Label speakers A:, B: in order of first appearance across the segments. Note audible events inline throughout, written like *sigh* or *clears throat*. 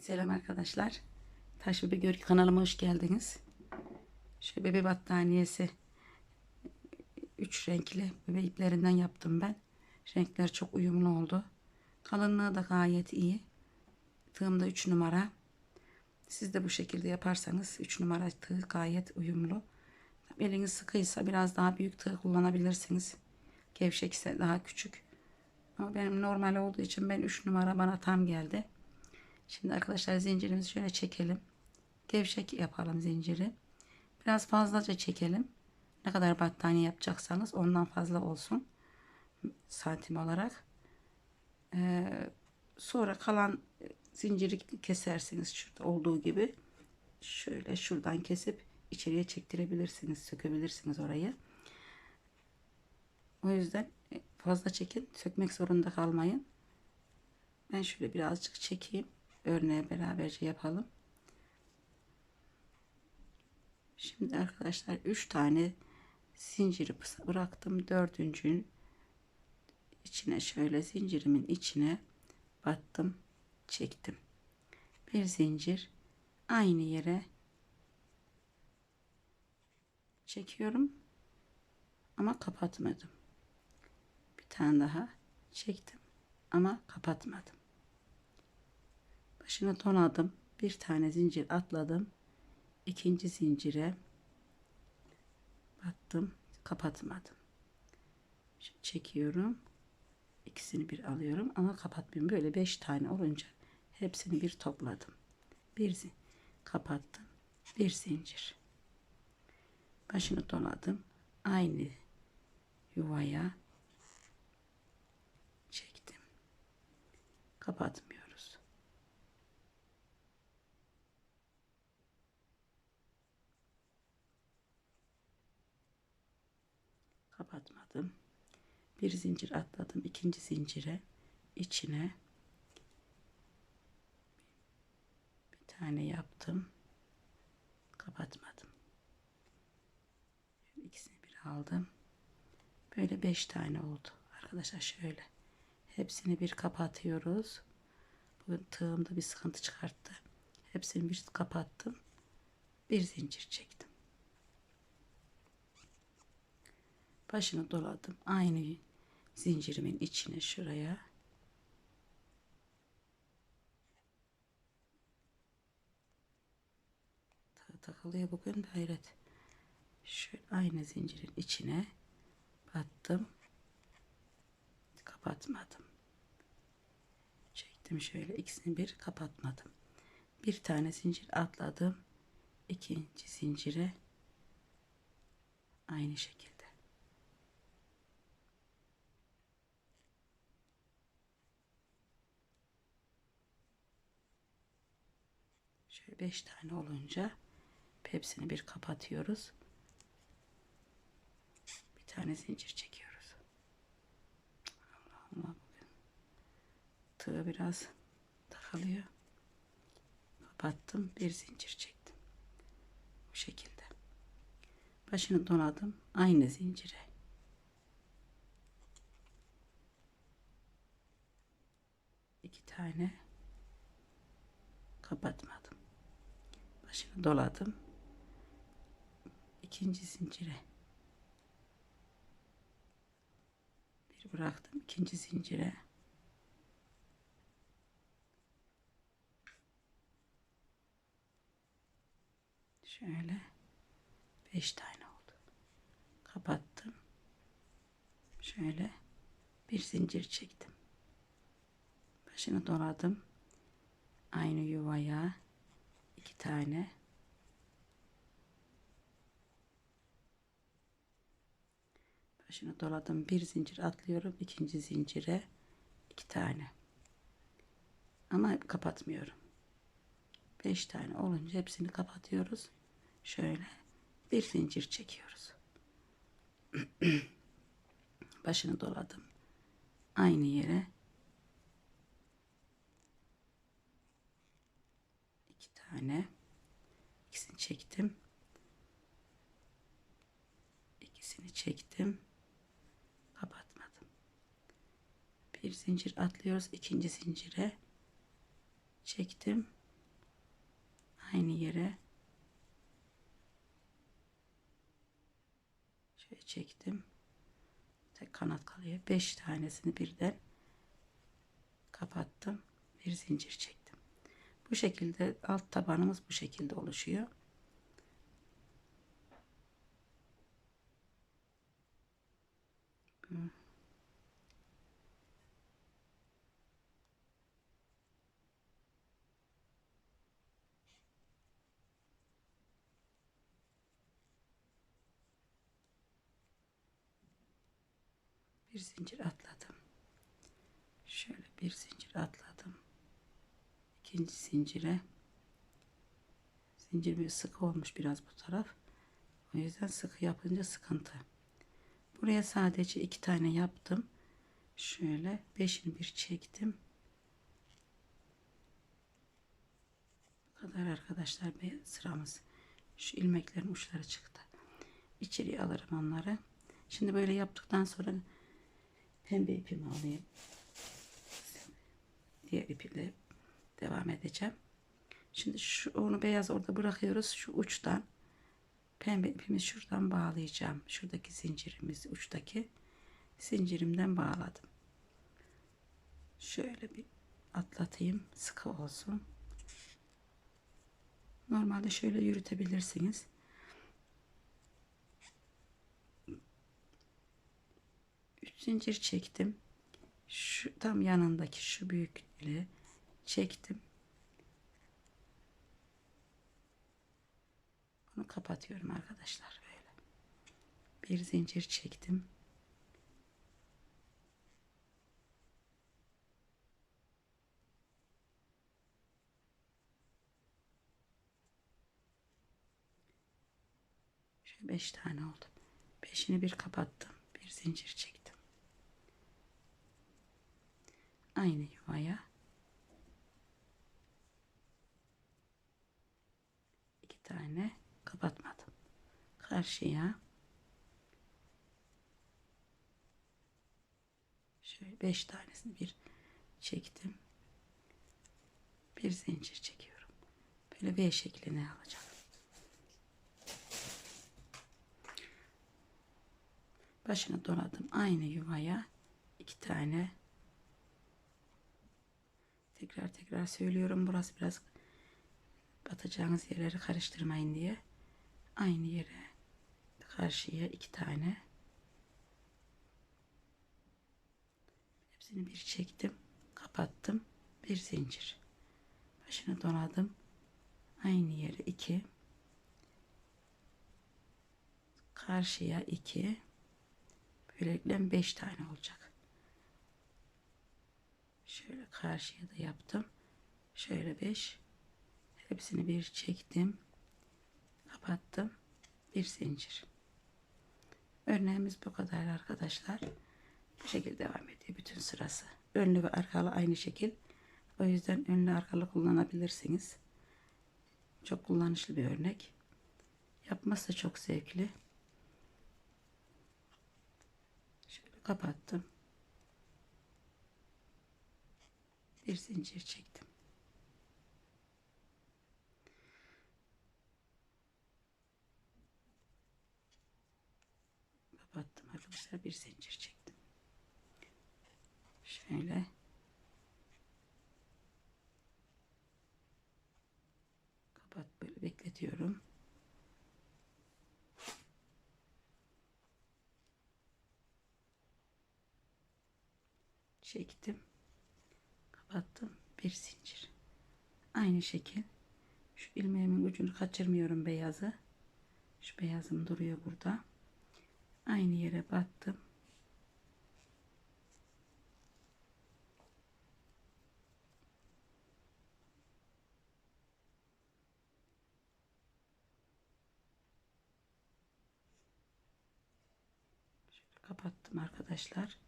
A: Selam arkadaşlar. Taş Bebe Görgü kanalıma hoş geldiniz. Şu bebe battaniyesi üç renkli bebe iplerinden yaptım ben. Renkler çok uyumlu oldu. Kalınlığı da gayet iyi. Tığım da 3 numara. Siz de bu şekilde yaparsanız 3 numara tığ gayet uyumlu. Eliniz sıkıysa biraz daha büyük tığ kullanabilirsiniz. Gevşekse daha küçük. Ama benim normal olduğu için ben 3 numara bana tam geldi. Şimdi arkadaşlar zincirimizi şöyle çekelim. Gevşek yapalım zinciri. Biraz fazlaca çekelim. Ne kadar battaniye yapacaksanız ondan fazla olsun. Santim olarak. Ee, sonra kalan zinciri kesersiniz şurada olduğu gibi. Şöyle şuradan kesip içeriye çektirebilirsiniz. Sökebilirsiniz orayı. O yüzden fazla çekin. Sökmek zorunda kalmayın. Ben şöyle birazcık çekeyim. Örneğe beraberce yapalım. Şimdi arkadaşlar 3 tane zinciri bıraktım. Dördüncünün içine şöyle zincirimin içine battım. Çektim. Bir zincir aynı yere çekiyorum. Ama kapatmadım. Bir tane daha çektim. Ama kapatmadım. Başını donadım. Bir tane zincir atladım. İkinci zincire battım. Kapatmadım. Şimdi çekiyorum. İkisini bir alıyorum ama kapatmıyorum. Böyle beş tane olunca hepsini bir topladım. Bir kapattım. Bir zincir. Başını doladım. Aynı yuvaya çektim. Kapatmıyoruz. Kapatmadım. Bir zincir atladım. ikinci zincire içine bir tane yaptım. Kapatmadım. İkisini bir aldım. Böyle beş tane oldu. Arkadaşlar şöyle. Hepsini bir kapatıyoruz. Bu tığımda bir sıkıntı çıkarttı. Hepsini bir kapattım. Bir zincir çektim. Başını doladım. Aynı zincirimin içine şuraya takılıyor bugün hayret. Şu aynı zincirin içine battım. Kapatmadım. Çektim şöyle ikisini bir kapatmadım. Bir tane zincir atladım. ikinci zincire aynı şekilde. Şöyle 5 tane olunca hepsini bir kapatıyoruz. Bir tane zincir çekiyoruz. Allah Allah bugün tığ biraz takılıyor. Kapattım. Bir zincir çektim. Bu şekilde. Başını donadım. Aynı zincire. iki tane kapatmadım başını doladım. İkinci zincire bir bıraktım. ikinci zincire şöyle beş tane oldu. Kapattım. Şöyle bir zincir çektim. Başını doladım. Aynı yuvaya tane. Başını doladım. Bir zincir atlıyorum ikinci zincire iki tane. Ama kapatmıyorum. Beş tane olunca hepsini kapatıyoruz. Şöyle bir zincir çekiyoruz. *clears throat* Başını doladım. Aynı yere tane ikisini çektim ikisini çektim kapatmadım bir zincir atlıyoruz ikinci zincire çektim aynı yere şöyle çektim. Tek kanat kalıyor. 5 tanesini birden kapattım. Bir zincir çektim. Bu şekilde alt tabanımız bu şekilde oluşuyor. Bir zincir atladım. Şöyle bir zincir atladım. İkinci zincire zincir bir sıkı olmuş biraz bu taraf. O yüzden sıkı yapınca sıkıntı. Buraya sadece iki tane yaptım. Şöyle beşini bir çektim. Bu kadar arkadaşlar bir sıramız. Şu ilmeklerin uçları çıktı. İçeriye alırım onları. Şimdi böyle yaptıktan sonra pembe ipimi alayım. Diğer iple devam edeceğim. Şimdi şu onu beyaz orada bırakıyoruz. Şu uçtan pembe ipimi şuradan bağlayacağım. Şuradaki zincirimiz uçtaki zincirimden bağladım. Şöyle bir atlatayım. Sıkı olsun. Normalde şöyle yürütebilirsiniz. Üç zincir çektim. Şu tam yanındaki şu büyüklüğü çektim. Bunu kapatıyorum arkadaşlar böyle. Bir zincir çektim. Şöyle beş tane oldu. Beşini bir kapattım. Bir zincir çektim. Aynı yuvaya iki tane kapatmadım. Karşıya şöyle beş tanesini bir çektim. Bir zincir çekiyorum. Böyle V şeklini alacağım. Başını doladım. Aynı yuvaya iki tane tekrar tekrar söylüyorum. Burası biraz batacağınız yerleri karıştırmayın diye. Aynı yere karşıya iki tane hepsini bir çektim. Kapattım. Bir zincir. Başını donadım. Aynı yere iki karşıya iki Böylelikle 5 tane olacak. Şöyle karşıya da yaptım. Şöyle 5. Hepsini bir çektim. Kapattım. Bir zincir. Örneğimiz bu kadar arkadaşlar. Bu şekilde devam ediyor bütün sırası. Önlü ve arkalı aynı şekil. O yüzden önlü arkalı kullanabilirsiniz. Çok kullanışlı bir örnek. Yapması çok zevkli. kapattım. Bir zincir çektim. Kapattım arkadaşlar bir zincir çektim. Şöyle. Kapat böyle bekletiyorum. çektim. Kapattım. Bir zincir. Aynı şekil. Şu ilmeğimin ucunu kaçırmıyorum beyazı. Şu beyazım duruyor burada aynı yere battım kapattım arkadaşlar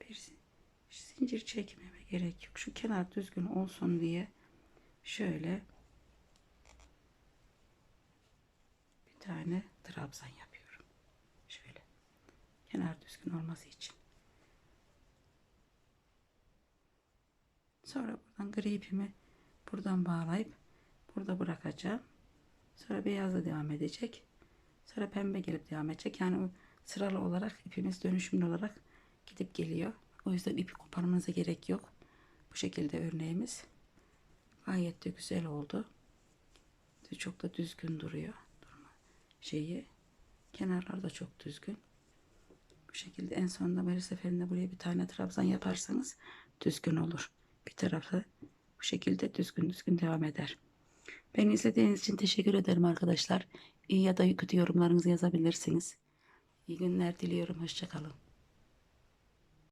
A: bir zincir çekmeme gerek yok. Şu kenar düzgün olsun diye şöyle bir tane trabzan yapıyorum. Kenar düzgün olması için. Sonra buradan gri ipimi buradan bağlayıp Burada bırakacağım. Sonra beyazla devam edecek. Sonra pembe gelip devam edecek. Yani sıralı olarak ipimiz dönüşümlü olarak gidip geliyor. O yüzden ipi koparmanıza gerek yok. Bu şekilde örneğimiz. Gayet de güzel oldu. Çok da düzgün duruyor. Şeyi. Kenarlar da çok düzgün. Şekilde en sonunda her seferinde buraya bir tane trabzan yaparsanız düzgün olur. Bir tarafı bu şekilde düzgün düzgün devam eder. Beni izlediğiniz için teşekkür ederim arkadaşlar. İyi ya da kötü yorumlarınızı yazabilirsiniz. İyi günler diliyorum. Hoşçakalın.